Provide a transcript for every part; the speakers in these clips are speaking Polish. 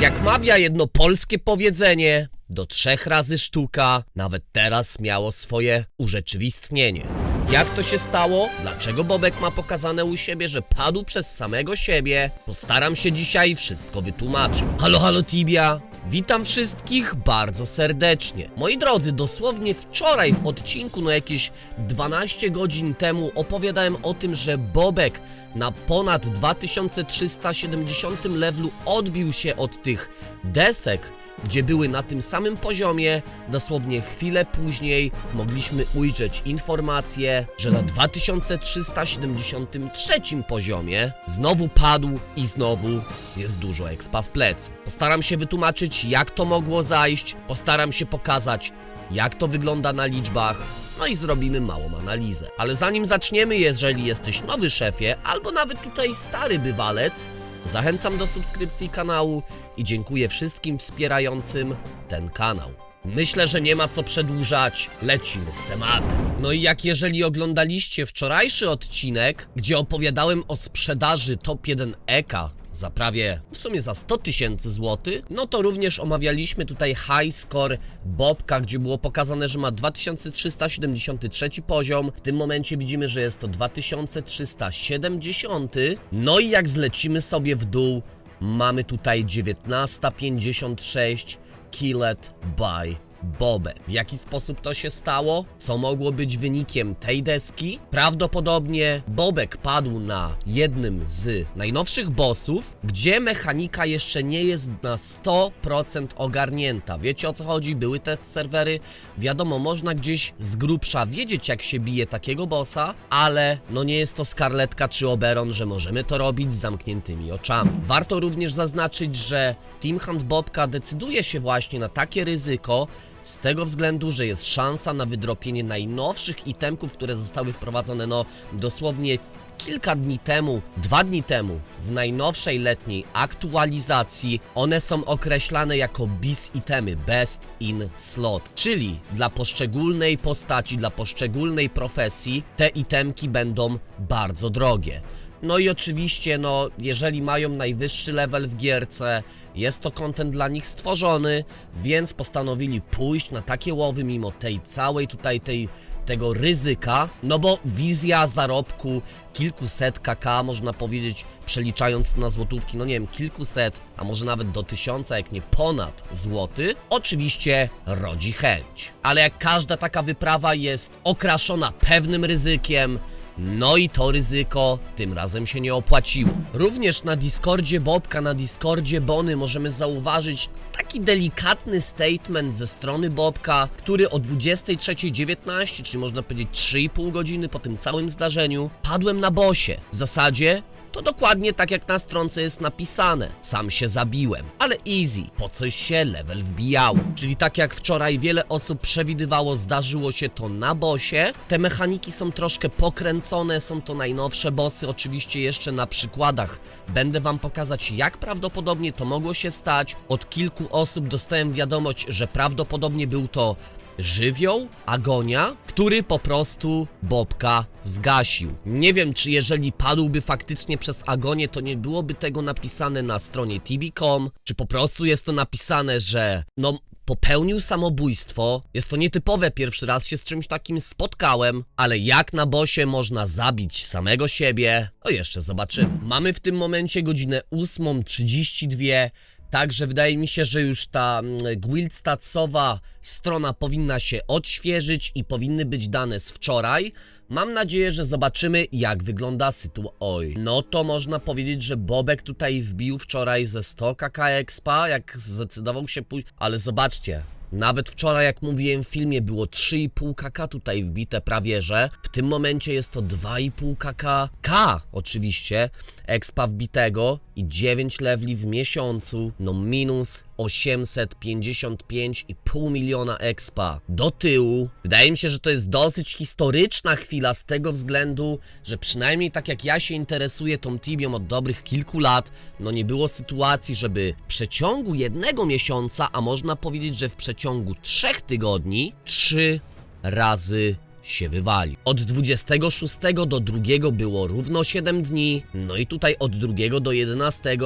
Jak mawia jedno polskie powiedzenie, do trzech razy sztuka, nawet teraz miało swoje urzeczywistnienie. Jak to się stało? Dlaczego Bobek ma pokazane u siebie, że padł przez samego siebie? Postaram się dzisiaj wszystko wytłumaczyć. Halo, halo Tibia! Witam wszystkich bardzo serdecznie. Moi drodzy, dosłownie wczoraj w odcinku, no jakieś 12 godzin temu, opowiadałem o tym, że Bobek na ponad 2370 levelu odbił się od tych desek, gdzie były na tym samym poziomie, dosłownie chwilę później mogliśmy ujrzeć informację, że na 2373 poziomie znowu padł i znowu jest dużo expa w plecy. Postaram się wytłumaczyć, jak to mogło zajść, postaram się pokazać, jak to wygląda na liczbach, no i zrobimy małą analizę. Ale zanim zaczniemy, jeżeli jesteś nowy szefie, albo nawet tutaj stary bywalec, Zachęcam do subskrypcji kanału i dziękuję wszystkim wspierającym ten kanał. Myślę, że nie ma co przedłużać, lecimy z tematem. No i jak jeżeli oglądaliście wczorajszy odcinek, gdzie opowiadałem o sprzedaży top 1 EKA za prawie, w sumie za 100 tysięcy złotych, no to również omawialiśmy tutaj high score Bobka, gdzie było pokazane, że ma 2373 poziom. W tym momencie widzimy, że jest to 2370. No i jak zlecimy sobie w dół, mamy tutaj 1956 Killet by Bobę. W jaki sposób to się stało? Co mogło być wynikiem tej deski? Prawdopodobnie Bobek padł na jednym z najnowszych bossów, gdzie mechanika jeszcze nie jest na 100% ogarnięta. Wiecie o co chodzi? Były te serwery. Wiadomo, można gdzieś z grubsza wiedzieć jak się bije takiego bossa, ale no nie jest to Skarletka czy Oberon, że możemy to robić z zamkniętymi oczami. Warto również zaznaczyć, że Team Hunt Bobka decyduje się właśnie na takie ryzyko, z tego względu, że jest szansa na wydropienie najnowszych itemków, które zostały wprowadzone no dosłownie kilka dni temu, dwa dni temu, w najnowszej letniej aktualizacji, one są określane jako BIS itemy, Best in Slot, czyli dla poszczególnej postaci, dla poszczególnej profesji te itemki będą bardzo drogie. No i oczywiście, no, jeżeli mają najwyższy level w gierce, jest to content dla nich stworzony, więc postanowili pójść na takie łowy mimo tej całej tutaj tej tego ryzyka, no bo wizja zarobku kilkuset kk, można powiedzieć, przeliczając na złotówki, no nie wiem, kilkuset, a może nawet do tysiąca, jak nie ponad złoty, oczywiście rodzi chęć. Ale jak każda taka wyprawa jest okraszona pewnym ryzykiem, no i to ryzyko tym razem się nie opłaciło. Również na Discordzie Bobka, na Discordzie Bony możemy zauważyć taki delikatny statement ze strony Bobka, który o 23.19, czyli można powiedzieć 3,5 godziny po tym całym zdarzeniu, padłem na bosie. W zasadzie to dokładnie tak jak na stronce jest napisane. Sam się zabiłem, ale easy, po coś się level wbijało. Czyli tak jak wczoraj wiele osób przewidywało, zdarzyło się to na bosie. Te mechaniki są troszkę pokręcone, są to najnowsze bossy, oczywiście jeszcze na przykładach. Będę wam pokazać jak prawdopodobnie to mogło się stać. Od kilku osób dostałem wiadomość, że prawdopodobnie był to żywioł, agonia, który po prostu Bobka zgasił. Nie wiem, czy jeżeli padłby faktycznie przez agonię, to nie byłoby tego napisane na stronie tb.com, czy po prostu jest to napisane, że no popełnił samobójstwo. Jest to nietypowe, pierwszy raz się z czymś takim spotkałem, ale jak na bosie można zabić samego siebie, to jeszcze zobaczymy. Mamy w tym momencie godzinę 8.32. Także wydaje mi się, że już ta mm, guild statsowa strona powinna się odświeżyć i powinny być dane z wczoraj. Mam nadzieję, że zobaczymy jak wygląda sytuacja. Oj, no to można powiedzieć, że Bobek tutaj wbił wczoraj ze 100 kk expa, jak zdecydował się pójść. Ale zobaczcie, nawet wczoraj, jak mówiłem w filmie, było 3,5 kk tutaj wbite prawie, że w tym momencie jest to 2,5 kk. K oczywiście, expa wbitego i 9 leveli w miesiącu, no minus 855,5 miliona expa do tyłu. Wydaje mi się, że to jest dosyć historyczna chwila z tego względu, że przynajmniej tak jak ja się interesuję tą Tibią od dobrych kilku lat, no nie było sytuacji, żeby w przeciągu jednego miesiąca, a można powiedzieć, że w przeciągu trzech tygodni, trzy razy się wywalił. Od 26 do 2 było równo 7 dni, no i tutaj od 2 do 11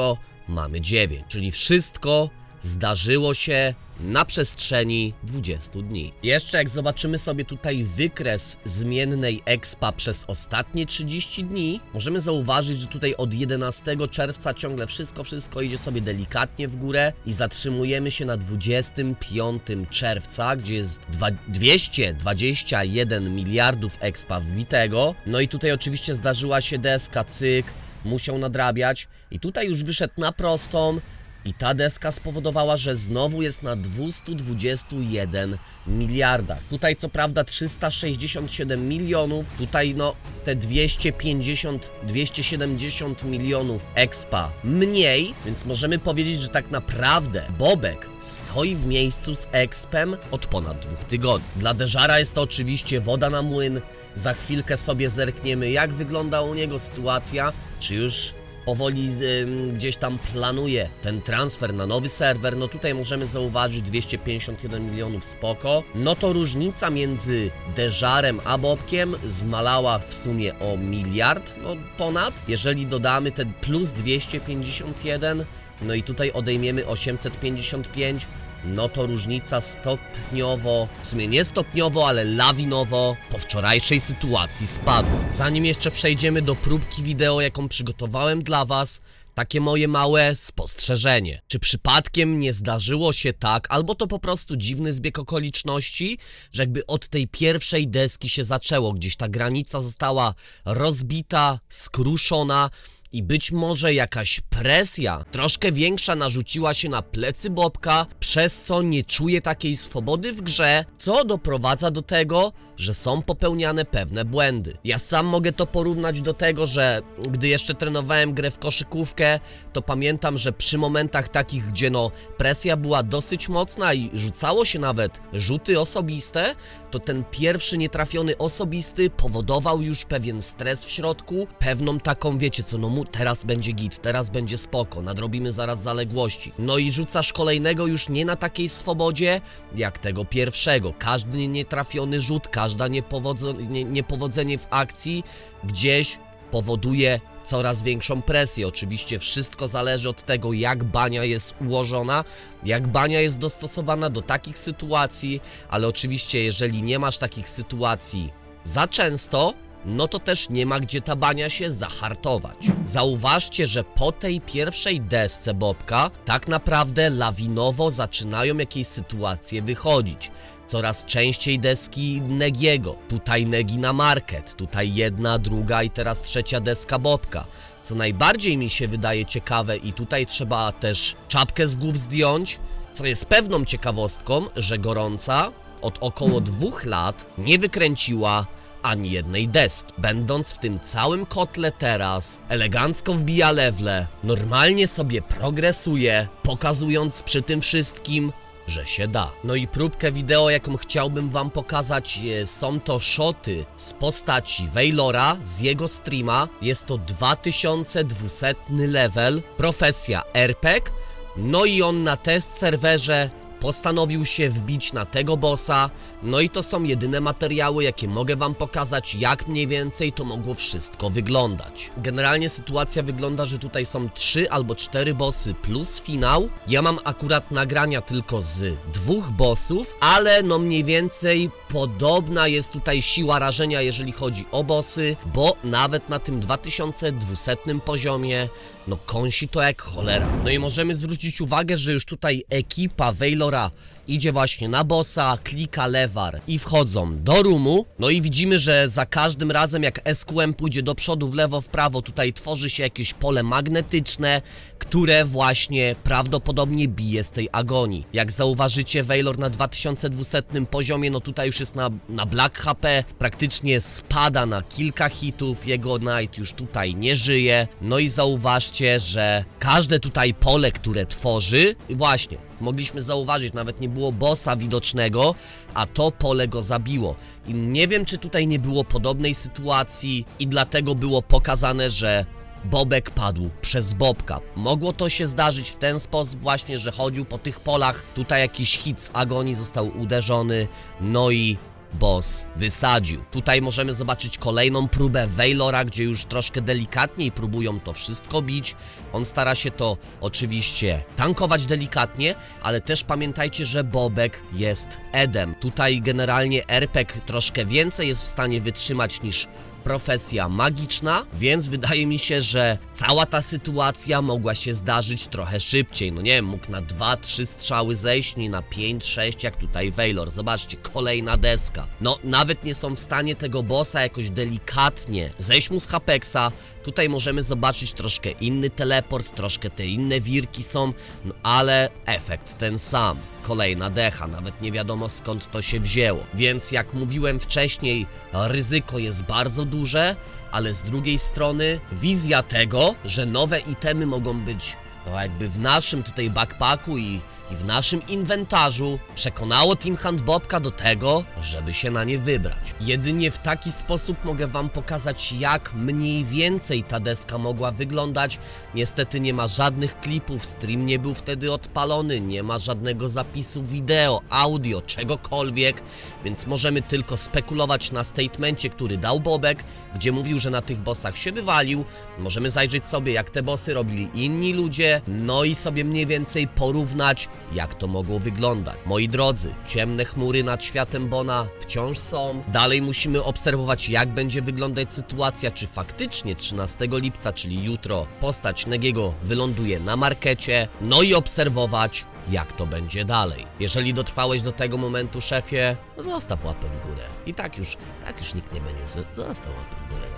mamy 9. Czyli wszystko zdarzyło się na przestrzeni 20 dni. Jeszcze jak zobaczymy sobie tutaj wykres zmiennej expa przez ostatnie 30 dni, możemy zauważyć, że tutaj od 11 czerwca ciągle wszystko, wszystko idzie sobie delikatnie w górę i zatrzymujemy się na 25 czerwca, gdzie jest dwa- 221 miliardów expa wbitego. No i tutaj oczywiście zdarzyła się deska, cyk, musiał nadrabiać i tutaj już wyszedł na prostą i ta deska spowodowała, że znowu jest na 221 miliardach. Tutaj co prawda 367 milionów, tutaj no te 250, 270 milionów expa mniej, więc możemy powiedzieć, że tak naprawdę Bobek stoi w miejscu z expem od ponad dwóch tygodni. Dla Deżara jest to oczywiście woda na młyn. Za chwilkę sobie zerkniemy, jak wygląda u niego sytuacja, czy już powoli ym, gdzieś tam planuje ten transfer na nowy serwer, no tutaj możemy zauważyć 251 milionów spoko. No to różnica między Deżarem a Bobkiem zmalała w sumie o miliard, no ponad. Jeżeli dodamy ten plus 251, no i tutaj odejmiemy 855, no to różnica stopniowo, w sumie nie stopniowo, ale lawinowo po wczorajszej sytuacji spadła. Zanim jeszcze przejdziemy do próbki wideo, jaką przygotowałem dla Was, takie moje małe spostrzeżenie. Czy przypadkiem nie zdarzyło się tak, albo to po prostu dziwny zbieg okoliczności, że jakby od tej pierwszej deski się zaczęło, gdzieś ta granica została rozbita, skruszona, i być może jakaś presja troszkę większa narzuciła się na plecy Bobka, przez co nie czuje takiej swobody w grze, co doprowadza do tego, że są popełniane pewne błędy. Ja sam mogę to porównać do tego, że gdy jeszcze trenowałem grę w koszykówkę, to pamiętam, że przy momentach takich, gdzie no presja była dosyć mocna i rzucało się nawet rzuty osobiste, to ten pierwszy nietrafiony osobisty powodował już pewien stres w środku, pewną taką, wiecie co, no mu teraz będzie git, teraz będzie spoko, nadrobimy zaraz zaległości. No i rzucasz kolejnego już nie na takiej swobodzie, jak tego pierwszego. Każdy nietrafiony rzut, każda niepowodzo- nie, niepowodzenie w akcji gdzieś powoduje coraz większą presję. Oczywiście wszystko zależy od tego, jak bania jest ułożona, jak bania jest dostosowana do takich sytuacji, ale oczywiście, jeżeli nie masz takich sytuacji za często, no to też nie ma gdzie ta bania się zahartować. Zauważcie, że po tej pierwszej desce Bobka tak naprawdę lawinowo zaczynają jakieś sytuacje wychodzić. Coraz częściej deski Negiego, tutaj Negi na market, tutaj jedna, druga i teraz trzecia deska Bobka. Co najbardziej mi się wydaje ciekawe i tutaj trzeba też czapkę z głów zdjąć, co jest pewną ciekawostką, że gorąca od około dwóch lat nie wykręciła ani jednej deski. Będąc w tym całym kotle teraz, elegancko wbija lewle, normalnie sobie progresuje, pokazując przy tym wszystkim, że się da. No i próbkę wideo, jaką chciałbym wam pokazać, e, są to shoty z postaci Waylora, z jego streama. Jest to 2200 level, profesja RPG, no i on na test serwerze postanowił się wbić na tego bossa, no i to są jedyne materiały, jakie mogę wam pokazać, jak mniej więcej to mogło wszystko wyglądać. Generalnie sytuacja wygląda, że tutaj są trzy albo cztery bossy plus finał. Ja mam akurat nagrania tylko z dwóch bossów, ale no mniej więcej podobna jest tutaj siła rażenia, jeżeli chodzi o bossy, bo nawet na tym 2200 poziomie no kąsi to jak cholera. No i możemy zwrócić uwagę, że już tutaj ekipa Waylora idzie właśnie na bossa, klika lewar i wchodzą do roomu. No i widzimy, że za każdym razem jak SQM pójdzie do przodu, w lewo, w prawo, tutaj tworzy się jakieś pole magnetyczne, które właśnie prawdopodobnie bije z tej agonii. Jak zauważycie, Waylor na 2200 poziomie, no tutaj już jest na, na black HP, praktycznie spada na kilka hitów, jego Knight już tutaj nie żyje. No i zauważcie, że każde tutaj pole, które tworzy, właśnie, mogliśmy zauważyć, nawet nie było bossa widocznego, a to pole go zabiło. I nie wiem, czy tutaj nie było podobnej sytuacji i dlatego było pokazane, że Bobek padł przez Bobka. Mogło to się zdarzyć w ten sposób właśnie, że chodził po tych polach, tutaj jakiś hit z agonii został uderzony, no i boss wysadził. Tutaj możemy zobaczyć kolejną próbę Veilora, gdzie już troszkę delikatniej próbują to wszystko bić. On stara się to oczywiście tankować delikatnie, ale też pamiętajcie, że Bobek jest Edem. Tutaj generalnie RPG troszkę więcej jest w stanie wytrzymać niż profesja magiczna, więc wydaje mi się, że cała ta sytuacja mogła się zdarzyć trochę szybciej. No nie wiem, mógł na 2-3 strzały zejść, nie na 5-6 jak tutaj Veilor. Zobaczcie, kolejna deska. No, nawet nie są w stanie tego bossa jakoś delikatnie zejść mu z Hapexa. Tutaj możemy zobaczyć troszkę inny teleport, troszkę te inne wirki są, no ale efekt ten sam. Kolejna decha, nawet nie wiadomo skąd to się wzięło. Więc jak mówiłem wcześniej, ryzyko jest bardzo duże, ale z drugiej strony wizja tego, że nowe itemy mogą być no jakby w naszym tutaj backpacku i, i w naszym inwentarzu przekonało Team Handbobka do tego, żeby się na nie wybrać. Jedynie w taki sposób mogę wam pokazać jak mniej więcej ta deska mogła wyglądać. Niestety nie ma żadnych klipów, stream nie był wtedy odpalony, nie ma żadnego zapisu wideo, audio, czegokolwiek, więc możemy tylko spekulować na statemencie, który dał Bobek, gdzie mówił, że na tych bossach się wywalił. Możemy zajrzeć sobie jak te bossy robili inni ludzie, no i sobie mniej więcej porównać, jak to mogło wyglądać. Moi drodzy, ciemne chmury nad światem Bona wciąż są. Dalej musimy obserwować, jak będzie wyglądać sytuacja, czy faktycznie 13 lipca, czyli jutro, postać Negiego wyląduje na markecie, no i obserwować, jak to będzie dalej. Jeżeli dotrwałeś do tego momentu, szefie, no zostaw łapę w górę. I tak już, tak już nikt nie będzie zły. Zostaw łapę w górę.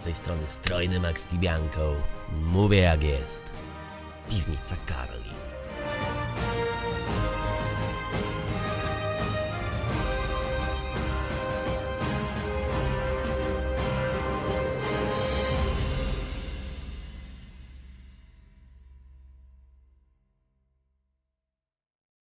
Z tej strony strojny Max Tibianco. Mówię jak jest. Piwnica Karli.